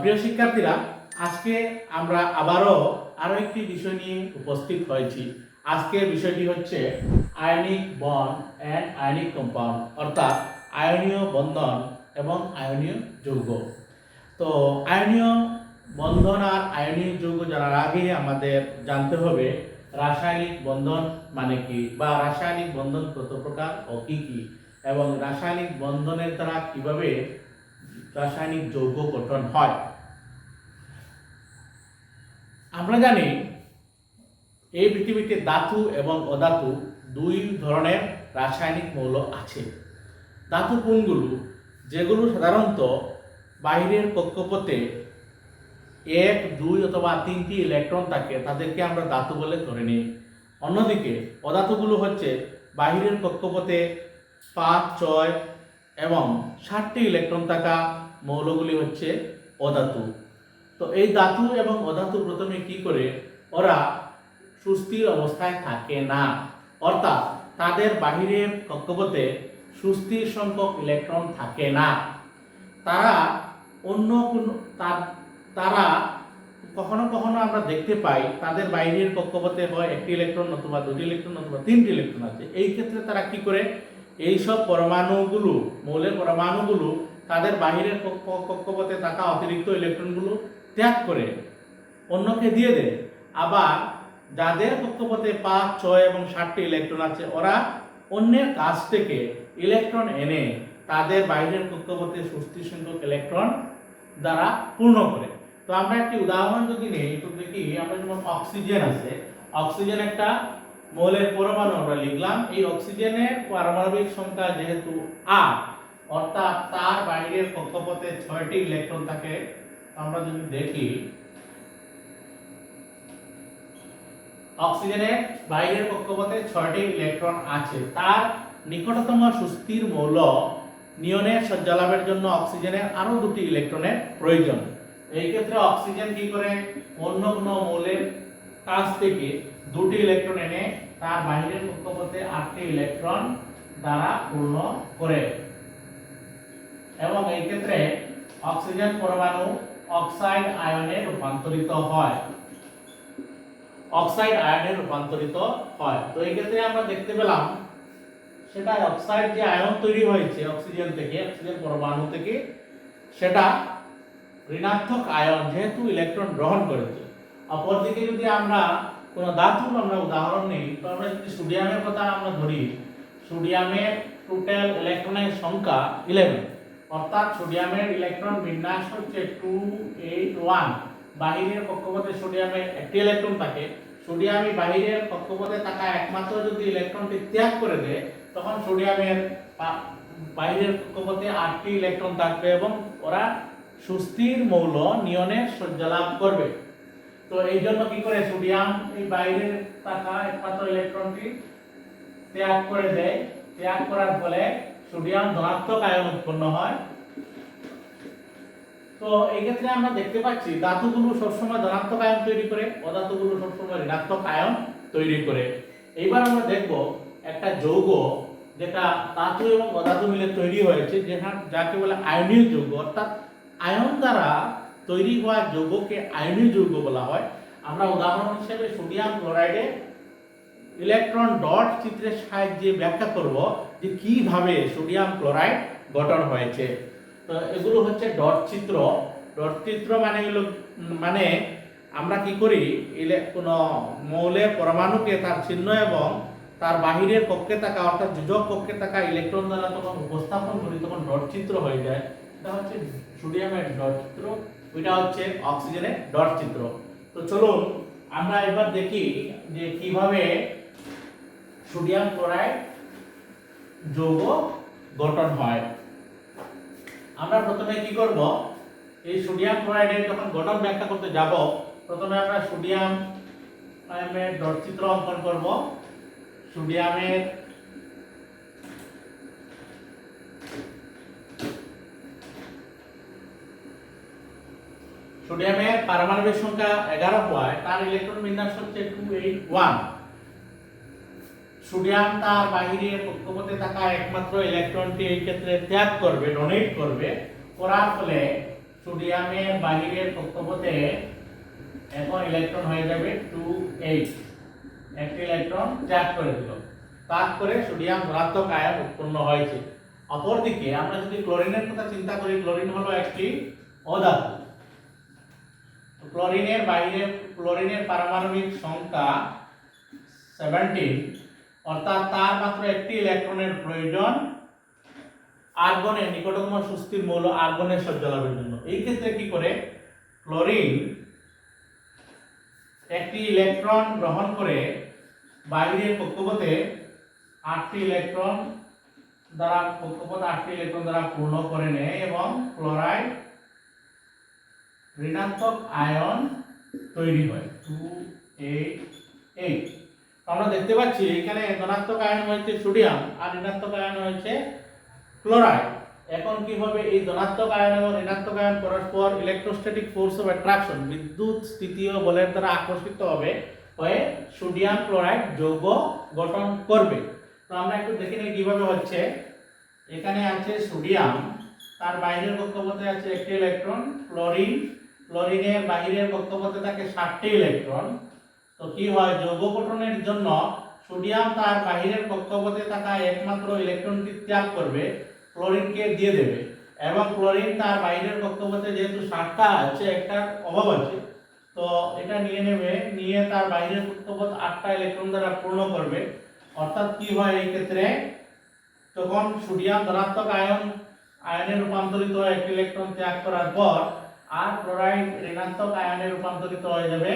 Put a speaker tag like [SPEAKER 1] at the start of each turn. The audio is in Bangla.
[SPEAKER 1] প্রিয় শিক্ষার্থীরা, আজকে আমরা আবারও আরও একটি বিষয় নিয়ে উপস্থিত হয়েছি। আজকের বিষয়টি হচ্ছে আয়নিক বন অ্যান্ড আয়নিক কম্পাউন্ড, অর্থাৎ আয়নীয় বন্ধন এবং আয়নীয় যৌগ। তো আয়নীয় বন্ধন আর আয়নীয় যৌগ জানার আগে আমাদের জানতে হবে, রাসায়নিক বন্ধন মানে কি বা রাসায়নিক বন্ধন কত প্রকার ও কি কি? এবং রাসায়নিক বন্ধনের দ্বারা কীভাবে রাসায়নিক যৌগ গঠন হয়। আমরা জানি এই পৃথিবীতে ধাতু এবং অধাতু দুই ধরনের রাসায়নিক মৌল আছে। ধাতু কোনগুলো? যেগুলো সাধারণত বাইরের কক্ষপথে এক, দুই অথবা তিনটি ইলেকট্রন থাকে, তাদেরকে আমরা ধাতু বলে ধরে নিই। অন্যদিকে অধাতুগুলো হচ্ছে বাহিরের কক্ষপথে পাঁচ, ছয় এবং ষাটটি ইলেকট্রন থাকা মৌলগুলি হচ্ছে অধাতু। তো এই ধাতু এবং অধাতু প্রথমে কি করে? ওরা সুস্থির অবস্থায় থাকে না। অর্থাৎ তাদের বাহিরের কক্ষপথে সুস্থির সংখ্যক ইলেকট্রন থাকে না। তারা অন্য কোনো, তার- কখনো কখনো আমরা দেখতে পাই, তাদের বাইরের কক্ষপথে হয় একটি ইলেকট্রন অথবা দুটি ইলেকট্রন অথবা তিনটি ইলেকট্রন আছে। এই ক্ষেত্রে তারা কি করে? এই সব পরমাণুগুলো, মৌলের পরমাণুগুলো তাদের বাহিরের কক্ষ- কক্ষপথে থাকা অতিরিক্ত ইলেকট্রনগুলো ত্যাগ করে অন্যকে দিয়ে দেয়। আবার যাদের কক্ষপথে পাঁচ, ছয় এবং ষাটটি ইলেকট্রন আছে, ওরা অন্যের কাছ থেকে ইলেকট্রন এনে তাদের বাইরের কক্ষপথে সুস্থির সংখ্যক ইলেকট্রন দ্বারা পূর্ণ করে। তো আমরা একটি উদাহরণ যদি নেই, তো দেখি আমরা যেমন অক্সিজেন আছে, অক্সিজেন একটা মৌলের পরমাণু আমরা লিখলাম, এই অক্সিজেনের পারমাণবিক সংখ্যা যেহেতু আট, অর্থাৎ তার বাইরের কক্ষপথে ছয়টি ইলেকট্রন থাকে, আমরা যদি দেখি, অক্সিজেনের বাইরের কক্ষপথে ছয়টি ইলেকট্রন আছে, তার নিকটতম সুস্থির মৌল নিয়নের সজ্জালাভের জন্য অক্সিজেনের আরও দুটি ইলেকট্রনের প্রয়োজন। এই ক্ষেত্রে অক্সিজেন কি করে? অন্য কোনো মৌলের কাছ থেকে দুটি ইলেকট্রন এনে তার বাইরের কক্ষপথে আটটি ইলেকট্রন দ্বারা পূর্ণ করে। এবং এই ক্ষেত্রে অক্সিজেন পরমাণু অক্সাইড আয়নে রূপান্তরিত হয়। অক্সাইড আয়নে রূপান্তরিত হয়। তো এই ক্ষেত্রে আমরা দেখতে পেলাম সেটা অক্সাইড যে আয়ন তৈরি হয়েছে অক্সিজেন থেকে, অক্সিজেন পরমাণু থেকে, সেটা ঋণাত্মক আয়ন যেহেতু ইলেকট্রন গ্রহণ করেছে। অপরদিকে যদি আমরা কোনো ধাতুর আমরা উদাহরণ নেই। তো আমরা যদি সোডিয়ামের কথা আমরা ধরি, সোডিয়ামের টোটাল ইলেকট্রনের সংখ্যা ইলেভেন অর্থাৎ সোডিয়ামের ইলেকট্রন বিন্যাস হচ্ছে টু এইট ওয়ান বাহিরের কক্ষপথে সোডিয়ামের একটি ইলেকট্রন থাকে। সোডিয়ামই বাহিরের কক্ষপথে থাকা একমাত্র যদি ইলেকট্রনটি ত্যাগ করে দেয়, তখন সোডিয়ামের বাহিরের কক্ষপথে আটটি ইলেকট্রন থাকবে এবং ওরা সুস্থির মৌল নিয়নের শয্যা সজ্জালাভ করবে। তো এই জন্য কি করে সোডিয়াম এই বাইরের থাকা একমাত্র ইলেকট্রনটি ত্যাগ করে দেয়। ত্যাগ করার ফলে সোডিয়াম ধনাত্মক আয়ন উৎপন্ন হয়। তো এই ক্ষেত্রে আমরা দেখতে পাচ্ছি, ধাতুগুলো সবসময় ধনাত্মক আয়ন তৈরি করে, অধাতুগুলো সবসময় ঋণাত্মক আয়ন তৈরি করে। এইবার আমরা দেখব একটা যৌগ যেটা ধাতু এবং অধাতু মিলে তৈরি হয়েছে, যেখানে যাকে বলে আয়নীয় যৌগ, অর্থাৎ আয়ন দ্বারা তৈরি হওয়া যৌগকে আয়নীয় যৌগ বলা হয়। আমরা উদাহরণ হিসেবে সোডিয়াম ক্লোরাইডে ইলেকট্রন ডট চিত্রের সাহায্যে ব্যাখ্যা করব যে কীভাবে সোডিয়াম ক্লোরাইড গঠন হয়েছে। তো এগুলো হচ্ছে ডট চিত্র। ডট চিত্র মানে এগুলো মানে আমরা কি করি? কোনো মৌলের পরমাণুকে তার চিহ্ন এবং তার বাহিরের কক্ষে থাকা, অর্থাৎ যোজক কক্ষে থাকা ইলেকট্রন দ্বারা তখন উপস্থাপন করি, তখন ডট চিত্র হয়ে যায়। এটা হচ্ছে সোডিয়ামের ডট চিত্র। ওইটা হচ্ছে অক্সিজেনের ডট চিত্র। তো চলুন, আমরা এবার দেখি যে কীভাবে সোডিয়াম ক্লোরাইড যৌগ গঠন হয়। আমরা প্রথমে কি করব? এই সোডিয়াম ক্লোরাইডের যখন গঠন ব্যাখ্যা করতে যাব, প্রথমে আমরা সোডিয়াম ডট চিত্র অঙ্কন করব। সোডিয়ামের সোডিয়ামের পারমাণবিক সংখ্যা এগারো হওয়ায় তার ইলেকট্রন বিন্যাস হচ্ছে টু এইট ওয়ান সোডিয়াম তার বাহিরে কক্ষপথে থাকা একমাত্র ইলেকট্রনটি এই ক্ষেত্রে ত্যাগ করবে ডোনেট করবে, করার ফলে সোডিয়ামের বাহিরের কক্ষপথে এখন ইলেকট্রন হয়ে যাবে টু এইট একটি ইলেকট্রন ত্যাগ করে দিল। ত্যাগ করে সোডিয়াম ধনাত্মক আয়ন উৎপন্ন হয়েছে। অপরদিকে আমরা যদি ক্লোরিনের কথা চিন্তা করি ক্লোরিন হলো একটি অধাতু। ক্লোরিনের বাইরে ক্লোরিনের পারমাণবিক সংখ্যা সেভেন্টিন অর্থাৎ তার মাত্র একটি ইলেকট্রনের প্রয়োজন আর্গনের নিকটতম সুস্থির মৌল আর্গনের সহ্য লাভের জন্য। এই ক্ষেত্রে কি করে? ক্লোরিন একটি ইলেকট্রন গ্রহণ করে বাইরের কক্ষপথে আটটি ইলেকট্রন দ্বারা কক্ষপথ আটটি ইলেকট্রন দ্বারা পূর্ণ করে নেয় এবং ক্লোরাইড ঋণাত্মক আয়ন তৈরি হয় টু এইট এইট আমরা দেখতে পাচ্ছি এখানে ধনাত্মক আয়ন হয়েছে সোডিয়াম আর ঋণাত্মক আয়ন হয়েছে ক্লোরাইড। এখন কি হবে? এই ধনাত্মক আয়ন এবং ঋণাত্মক আয়ন পরস্পর ইলেকট্রোস্ট্যাটিক ফোর্স অফ অ্যাট্রাকশন বিদ্যুৎ স্থিতীয় বলের দ্বারা আকর্ষিত হবে, হয়ে সোডিয়াম ক্লোরাইড যৌগ গঠন করবে। তো আমরা একটু দেখে নিই কীভাবে হচ্ছে। এখানে আছে সোডিয়াম, তার বাইরের কক্ষপথে আছে একটি ইলেকট্রন ক্লোরিন ক্লোরিনের বাইরের কক্ষপথে থাকে ষাটটি ইলেকট্রন তো কি হয়? যৌগ গঠনের জন্য সোডিয়াম তার বাহিরের কক্ষপথে থাকা একমাত্র ইলেকট্রনটি ত্যাগ করবে ক্লোরিনকে দিয়ে দেবে। এবং ক্লোরিন তার বাইরের কক্ষপথে যেহেতু ষাটটা আছে একটার অভাব আছে, তো এটা নিয়ে নেবে, নিয়ে তার বাইরের কক্ষপথ আটটা ইলেকট্রন দ্বারা পূর্ণ করবে। অর্থাৎ কি হয় এই ক্ষেত্রে? তখন সোডিয়াম ধনাত্মক আয়ন, আয়নে রূপান্তরিত একটি ইলেকট্রন ত্যাগ করার পর আর ক্লোরাইড ঋণাত্মক আয়নে রূপান্তরিত হয়ে যাবে